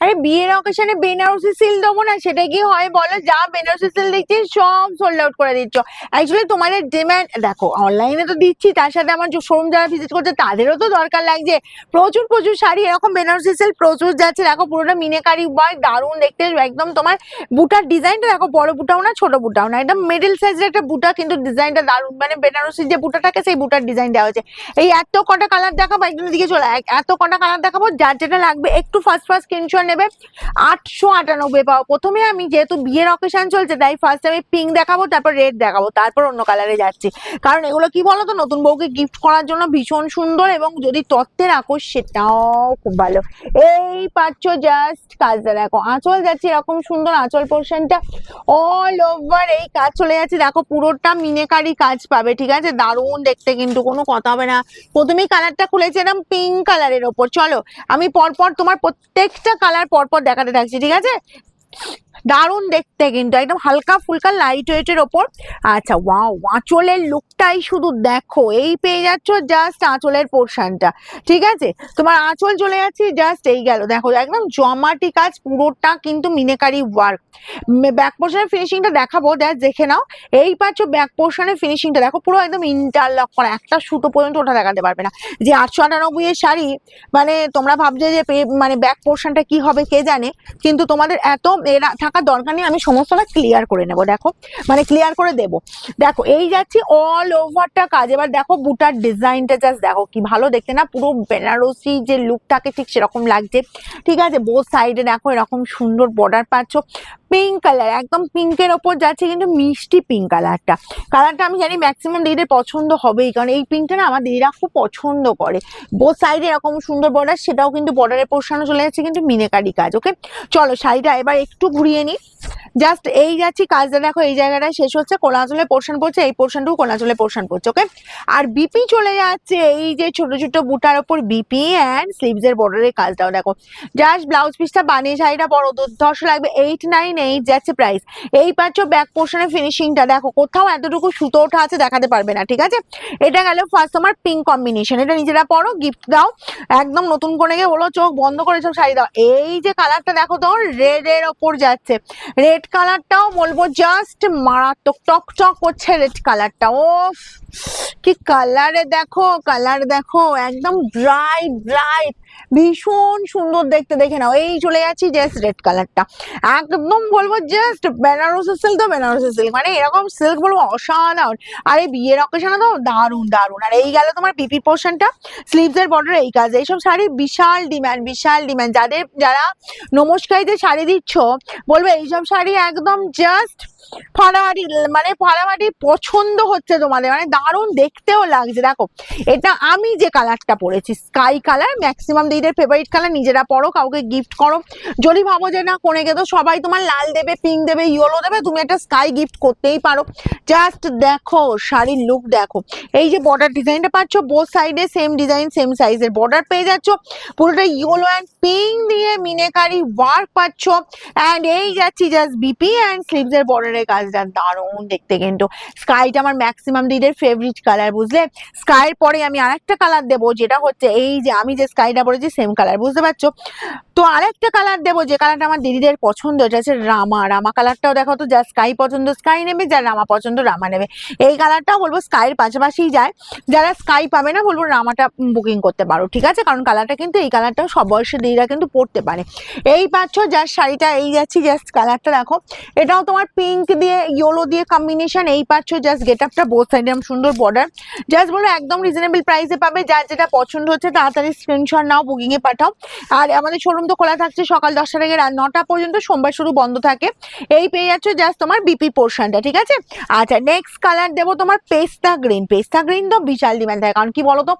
আরে বিয়ের অকেশনে বেনারসি সিল দেবো না, সেটা কি হয় বলো? যা বেনারসি সিল দিচ্ছি সব সোল্ড আউট করে দিচ্ছ। অ্যাকচুয়ালি তোমাদের ডিম্যান্ড দেখো অনলাইনে তো দিচ্ছি, তার সাথে আমার যে শোরুম যারা ভিজিট করছে, তাদেরও তো দরকার লাগছে। প্রচুর প্রচুর শাড়ি, এরকম বেনারসি সিল প্রচুর যাচ্ছে। দেখো, পুরোটা মিনেকারি ওয়ার্ক দারুণ দেখতে, একদম তোমার বুটার ডিজাইনটা দেখো, বড় বুটাও না, ছোট বুটাও না, একদম মিডিল সাইজের একটা বুটা, কিন্তু ডিজাইনটা দারুণ। মানে বেনারসি যে বুটা থাকে সেই বুটার ডিজাইন দেওয়া হয়েছে। এই এত কটা কালার দেখাবো, একদম দিকে চলে এত কটা কালার দেখাবো, যার যেটা লাগবে, একটু ফার্স্ট ফার্স্ট স্ক্রিনশট নেবে আটশো আটানব্বই পাবো প্রথমে আমি যেহেতু বিয়ের অকেশন চলছে, তাই ফার্স্ট আমি পিঙ্ক দেখাবো, তারপর রেড দেখাবো, তারপর অন্য কালারে যাচ্ছি। কারণ এগুলো কি বলতো? নতুন বউকে গিফট করার জন্য ভীষণ সুন্দর এবং যদি তত্ত্বে রাখো, সেটাও খুব ভালো। এই পাচ্ছ জাস্ট কাজটা দেখো। আঁচল যাচ্ছে এরকম সুন্দর আঁচল পোর্শনটা অল ওভার এই কাজ চলে যাচ্ছে। দেখো পুরোটা মিনেকারি কাজ পাবে, ঠিক আছে? দারুণ দেখতে কিন্তু, কোনো কথা হবে না। প্রথমেই কালারটা খুলেছে এরকম পিঙ্ক কালারের ওপর। চলো, আমি পরপর তোমার প্রত্যেকটা কালার পরপর দেখাতে থাকছি ঠিক আছে? দারুণ দেখতে কিন্তু, একদম হালকা ফুলকা লাইট ওয়েটের ওপর। আচ্ছা ওয়াও আঁচলের লুকটাই শুধু দেখো, এই পেয়ে যাচ্ছ জাস্ট আঁচলের পোর্শনটা ঠিক আছে? তোমার আঁচল চলে যাচ্ছে জাস্ট এই গেল, দেখো, একদম জমাটি কাজ, পুরোটা কিন্তু মিনেকারি ওয়ার্ক ব্যাক পোর্শনের ফিনিশিংটা দেখাবো দেখ দেখে নাও। এই পাচ্ছ ব্যাক পোর্শনের ফিনিশিংটা দেখো, পুরো একদম ইন্টারলক করা, একটা সুতো পর্যন্ত ওটা দেখাতে পারবে না। যে আটশো আটানব্বই এর শাড়ি মানে তোমরা ভাবছ যে মানে ব্যাক পোর্শনটা কি হবে, কে জানে? কিন্তু তোমাদের এত, এরা থাকার দরকার নেই, আমি সমস্তটা ক্লিয়ার করে নেব, দেখো। মানে ক্লিয়ার করে দেব। দেখো, এই যাচ্ছি অল ওভারটা কাজ। এবার দেখো বুটার ডিজাইনটা জাস্ট দেখো কি ভালো দেখতে না, পুরো বেনারসি যে লুকটাকে ঠিক সেরকম লাগছে। ঠিক আছে বোথ সাইডে দেখো এরকম সুন্দর বর্ডার পাচ্ছ। পিঙ্ক কালার একদম পিঙ্কের ওপর যাচ্ছে কিন্তু মিষ্টি পিঙ্ক কালারটা কালারটা আমি জানি ম্যাক্সিমাম দিদিদের পছন্দ হবেই, কারণ এই পিঙ্কটা না আমার দিদিরা খুব পছন্দ করে। বোথ সাইডে এরকম সুন্দর বর্ডার সেটাও কিন্তু বর্ডারের পোষানো চলে যাচ্ছে কিন্তু মিনেকারি কাজ ওকে চলো শাড়িটা এবার একটু ঘুরিয়ে নিই। জাস্ট এই যাচ্ছি কাজটা দেখো, এই জায়গাটা শেষ হচ্ছে কোলাচলের পোর্শন পড়ছে এই পোর্শনটুকু কোলাচলের পোর্শন পড়ছে ওকে আর বিপি চলে যাচ্ছে, এই যে ছোট ছোট বুটার ওপর বিপি অ্যান্ড স্লিভস এর বর্ডারের কাজটাও দেখো। জাস্ট ব্লাউজ পিসটা বানিয়ে, শাড়িটা বড় দুর্ধর্ষ লাগবে এইট নাইন এইট যাচ্ছে প্রাইস এই পাচ্ছ ব্যাক পোর্শনের ফিনিশিংটা দেখো, কোথাও এতটুকু সুতো ওঠা আছে, দেখাতে পারবে না, ঠিক আছে? এটা গেল ফার্স্ট তোমার পিঙ্ক কম্বিনেশন এটা নিজেরা পরো গিফট দাও, একদম নতুন করে গিয়ে বলো, চোখ বন্ধ করে সব শাড়ি দাও। এই যে কালারটা দেখো তো রেড এর ওপর যাচ্ছে। রেড কালারটাও বলব জাস্ট মারাত্মক, টক টক করছে রেড কালারটা ও কি কালারে দেখো কালার দেখো, একদম ব্রাইট ব্রাইট ভীষণ সুন্দর দেখতে, দেখে নাও। এই চলে যাচ্ছি জাস্ট রেড কালারটা একদম বলব জাস্ট বেনারসি সিল্ক তো বেনারসি সিল্ক মানে এরকম সিল্ক বলব অসাধারণ। আর এই বিয়ের অকেশনে তো দারুণ দারুণ। আর এই গেল তোমার পিপি পোর্শনটা স্লিভস এর বর্ডার এই কাজ। এইসব শাড়ি বিশাল ডিম্যান্ড বিশাল ডিমান্ড যাদের, যারা নমস্কারীদের শাড়ি দিচ্ছ, বলব এইসব শাড়ি একদম জাস্ট ফাড়াফাড়ি মানে ফাড়াফাড়ি পছন্দ হচ্ছে তোমাদের মানে দারুণ দেখতেও লাগছে। দেখো, এটা আমি যে কালারটা পরেছি স্কাই কালার ম্যাক্সিমাম দিদিদের ফেভারিট কালার নিজেরা পরো, কাউকে গিফট করো। যদি ভাবো যে না কোনেকে গেতো সবাই তোমার লাল দেবে পিঙ্ক দেবে ইয়েলো দেবে, তুমি একটা স্কাই গিফট করতেই পারো। জাস্ট দেখো, শাড়ির লুক দেখো। এই যে বর্ডার ডিজাইনটা পাচ্ছ বোথ সাইডে সেম ডিজাইন সেম সাইজের বর্ডার পেয়ে যাচ্ছ। পুরোটা ইয়েলো অ্যান্ড পিঙ্ক দিয়ে মিনেকারি ওয়ার্ক পাচ্ছ। অ্যান্ড এই যাচ্ছি জাস্ট বিপি অ্যান্ড স্লিভস এর বর্ডারের কাজটা দারুণ দেখতে কিন্তু। স্কাইটা আমার ম্যাক্সিমাম দিদের ফেভারিট কালার বুঝলে? স্কাইয়ের পরে আমি আরেকটা কালার দেবো, যেটা হচ্ছে এই যে আমি যে স্কাইটা পরেছি সেম কালার বুঝতে পারছ? তো আরেকটা কালার দেবো, যে কালারটা আমার দিদিদের পছন্দ, এটা হচ্ছে রামা। রামা কালারটাও দেখো তো যা স্কাই পছন্দ স্কাই নেবে যা রামা পছন্দ, রামা নেবে। এই কালারটাও বলব স্কাইয়ের পাশাপাশিই যায়। যারা স্কাই পাবে না, বলব রামাটা বুকিং করতে পারো, ঠিক আছে? কারণ কালারটা কিন্তু, এই কালারটাও সব বয়সের দিদিরা কিন্তু পরতে পারে। এই পাচ্ছ, যার শাড়িটা এই যাচ্ছি জাস্ট কালারটা দেখো। এটাও তোমার পিঙ্ক দিয়ে ইয়েলো দিয়ে কম্বিনেশন এই পাচ্ছ জাস্ট গেট আপটা বোথ সাইডে সুন্দর বর্ডার জাস্ট বলো একদম রিজনেবল প্রাইসে পাবে, যার যেটা পছন্দ হচ্ছে, তাড়াতাড়ি স্ক্রিনশট নাও বুকিং এ পাঠাও। আর আমাদের শোরুম তো খোলা থাকছে সকাল দশটা থেকে রাত নটা পর্যন্ত, সোমবার শুধু বন্ধ থাকে। এই পেয়ে যাচ্ছ জাস্ট তোমার বিপি পোর্শনটা ঠিক আছে? আচ্ছা নেক্সট কালার দেবো তোমার পেস্তা গ্রিন পেস্তা গ্রিন তো বিশাল ডিমান্ড থাকে, কারণ কি বলতো?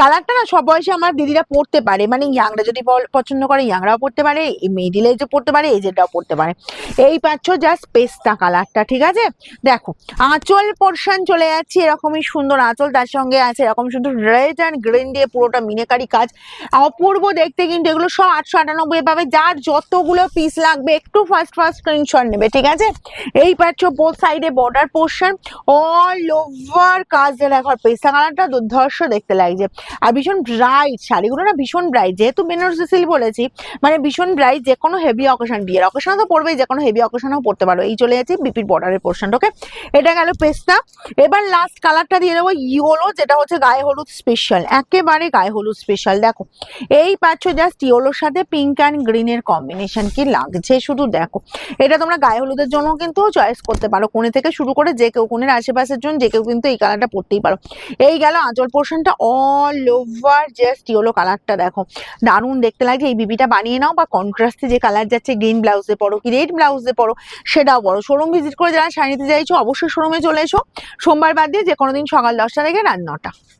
কালারটা না, সব বয়সে আমার দিদিরা পড়তে পারে। মানে ইয়াংরা যদি পছন্দ করে ইয়াংরাও পড়তে পারে মিডিল এজও পড়তে পারে এজেডরাও পড়তে পারে। এই পাচ্ছ জাস্ট পেস্তা কালারটা, ঠিক আছে? দেখো, আঁচল পোর্শন চলে যাচ্ছে, এরকমই সুন্দর আঁচল, তার সঙ্গে আছে এরকম সুন্দর রেড অ্যান্ড গ্রিন দিয়ে পুরোটা মিনেকারি কাজ। অপূর্ব দেখতে কিন্তু এগুলো সব আটশো আটানব্বই পাবে, যার যতগুলো পিস লাগবে, একটু ফার্স্ট ফার্স্ট স্ক্রিনশট নেবে, ঠিক আছে? এই পাচ্ছ বোথ সাইডে বর্ডার পোর্শন অল ওভার কাজ দেখো পেস্তা কালারটা দুর্ধর্ষ দেখতে লাগছে। আর ভীষণ ব্রাইট শাড়িগুলো না ভীষণ ব্রাইট যেহেতু বেনারসি সিল্ক বলেছি মানে ভীষণ ব্রাইট যে কোনো হেভি অকেশন বিয়ের অকেশনে তো পড়বেই যে কোনো হেভি অকেশনও পড়তে পারো, এই চলে যাচ্ছে বিপির বর্ডারের পোর্শন ওকে এটা গেল পেস্তা। এবার লাস্ট কালারটা দিয়ে দেবো ইয়োলো যেটা হচ্ছে গায়ে হলুদ স্পেশাল একেবারে গায়ে হলুদ স্পেশাল দেখো। এই পাচ্ছ জাস্ট ইয়োলোর সাথে পিঙ্ক অ্যান্ড গ্রিনের কম্বিনেশন কি লাগছে শুধু দেখো। এটা তোমরা গায়ে হলুদের জন্য কিন্তু চয়েস করতে পারো। কোণে থেকে শুরু করে যে কেউ কোণের আশেপাশের জন্য যে কেউ কিন্তু এই কালারটা পরতেই পারো। এই গেল আঁচল পোর্শনটা অল ওভার জাস্ট ইয়েলো কালারটা দেখো। দারুণ দেখতে লাগছে। এই বিবিটা বানিয়ে নাও বা কন্ট্রাস্টে যে কালার যাচ্ছে গ্রিন ব্লাউজে পরো কি রেড ব্লাউজে পরো, সেটাও পরো। শোরুম ভিজিট করে যারা শাড়ি নিতে চাইছো, অবশ্যই শোরুমে চলে এসো। সোমবার বাদ দিয়ে যে কোনো দিন সকাল দশটা থেকে রাত নটা।